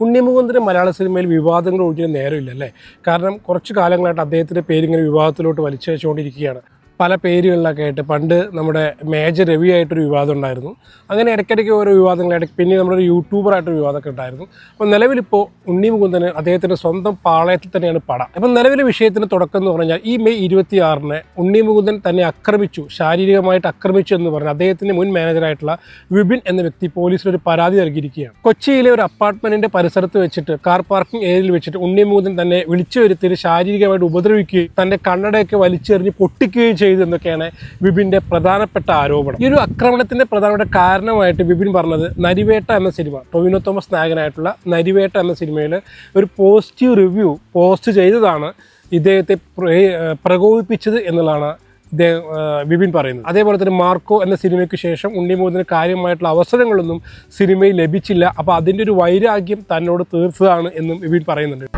ഉണ്ണിമുകുന്ദന് മലയാള സിനിമയിൽ വിവാദങ്ങൾ ഒഴിഞ്ഞ നേരമില്ല അല്ലേ കാരണം കുറച്ച് കാലങ്ങളായിട്ട് അദ്ദേഹത്തിന്റെ പേരിങ്ങനെ വിവാദത്തിലോട്ട് വലിച്ചു വെച്ചുകൊണ്ടിരിക്കുകയാണ് പല പേരുകളിലൊക്കെ ആയിട്ട് പണ്ട് നമ്മുടെ മേജർ രവി ആയിട്ടൊരു വിവാദം ഉണ്ടായിരുന്നു. അങ്ങനെ ഇടയ്ക്കിടയ്ക്ക് ഓരോ വിവാദങ്ങളായിട്ട് പിന്നെ നമ്മുടെ ഒരു യൂട്യൂബറായിട്ടൊരു വിവാദമൊക്കെ ഉണ്ടായിരുന്നു. അപ്പോൾ നിലവിലിപ്പോൾ ഉണ്ണി മുകുന്ദന് അദ്ദേഹത്തിന്റെ സ്വന്തം പാളയത്തിൽ തന്നെയാണ് പട. അപ്പം നിലവിലെ വിഷയത്തിന് തുടക്കം എന്ന് പറഞ്ഞാൽ ഈ മെയ് ഇരുപത്തി ആറിന് ഉണ്ണി മുകുന്ദൻ തന്നെ ആക്രമിച്ചു ശാരീരികമായിട്ട് ആക്രമിച്ചു എന്ന് പറഞ്ഞ് അദ്ദേഹത്തിന്റെ മുൻ മാനേജറായിട്ടുള്ള വിപിൻ എന്ന വ്യക്തി പോലീസിൽ ഒരു പരാതി നൽകിയിരിക്കുകയാണ്. കൊച്ചിയിലെ ഒരു അപ്പാർട്ട്മെന്റിന്റെ പരിസരത്ത് വെച്ചിട്ട് കാർ പാർക്കിംഗ് ഏരിയയിൽ വെച്ചിട്ട് ഉണ്ണി മുകുന്ദൻ തന്നെ വിളിച്ചു വരുത്തി ശാരീരികമായിട്ട് ഉപദ്രവിക്കുകയും തന്റെ കണ്ണടയൊക്കെ വലിച്ചെറിഞ്ഞ് പൊട്ടിക്കുകയും ചെയ്തു എന്നൊക്കെയാണ് വിപിന്റെ പ്രധാനപ്പെട്ട ആരോപണം. ഈ ഒരു ആക്രമണത്തിന്റെ പ്രധാനപ്പെട്ട കാരണമായിട്ട് വിപിൻ പറഞ്ഞത് നരിവേട്ട എന്ന സിനിമ ടൊവിനോ തോമസ് നായകനായിട്ടുള്ള നരിവേട്ട എന്ന സിനിമയിൽ ഒരു പോസിറ്റീവ് റിവ്യൂ പോസ്റ്റ് ചെയ്തതാണ് ഇദ്ദേഹത്തെ പ്ര- പ്രകോപിപ്പിച്ചത് എന്നുള്ളതാണ് ഇദ്ദേഹം വിപിൻ പറയുന്നത്. അതേപോലെ തന്നെ മാർക്കോ എന്ന സിനിമയ്ക്ക് ശേഷം ഉണ്ണിമൂന്നിന് കാര്യമായിട്ടുള്ള അവസരങ്ങളൊന്നും സിനിമയിൽ ലഭിച്ചില്ല. അപ്പോൾ അതിന്റെ ഒരു വൈരാഗ്യം തന്നോട് തീർത്തതാണ് എന്നും വിപിൻ പറയുന്നുണ്ട്.